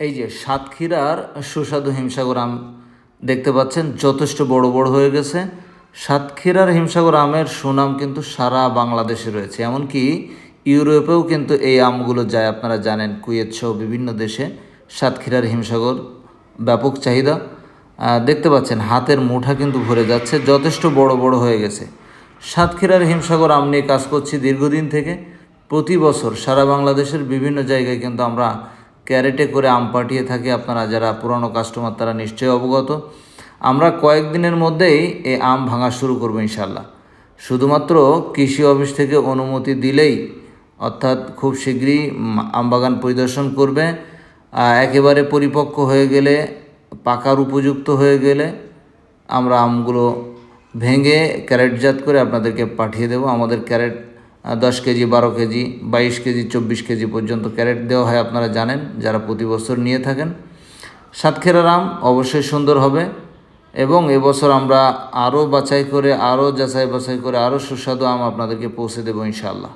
এই যে সাতক্ষীরার সুস্বাদু হিমসাগর আম দেখতে পাচ্ছেন, যথেষ্ট বড় বড় হয়ে গেছে। সাতক্ষীরার হিমসাগর আমের সুনাম কিন্তু সারা বাংলাদেশে রয়েছে। এমনকি ইউরোপেও কিন্তু এই আমগুলো যায়। আপনারা জানেন, কুয়েত সহ বিভিন্ন দেশে সাতক্ষীরার হিমসাগর ব্যাপক চাহিদা। দেখতে পাচ্ছেন, হাতের মুঠা কিন্তু ভরে যাচ্ছে, যথেষ্ট বড় বড় হয়ে গেছে। সাতক্ষীরার হিমসাগর আম নিয়ে কাজ করছি দীর্ঘদিন থেকে। প্রতি বছর সারা বাংলাদেশের বিভিন্ন জায়গায় কিন্তু আমরা ক্যারেটে করে আম পাঠিয়ে থাকি আপনারা যারা পুরনো কাস্টমার তারা নিশ্চয়ই অবগত। আমরা কয়েকদিনের মধ্যেই এই আম ভাঙা শুরু করব ইনশাল্লাহ শুধুমাত্র কৃষি অফিস থেকে অনুমতি দিলেই অর্থাৎ খুব শীঘ্রই আমবাগান পরিদর্শন করবে। একেবারে পরিপক্ক হয়ে গেলে, পাকার উপযুক্ত হয়ে গেলে আমরা আমগুলো ভেঙে ক্যারেটজাত করে আপনাদেরকে পাঠিয়ে দেবো। আমাদের ক্যারেট দশ কেজি, বারো কেজি, বাইশ কেজি, চব্বিশ কেজি পর্যন্ত ক্যারেট দেওয়া হয় আপনারা জানেন, যারা প্রতি বছর নিয়ে থাকেন। সাতক্ষীরার আম অবশ্যই সুন্দর হবে এবং এবছর আমরা আরও বাছাই করে, আরও যাচাই বাছাই করে, আরও সুস্বাদু আম আপনাদেরকে পৌঁছে দেবো ইনশাআল্লাহ।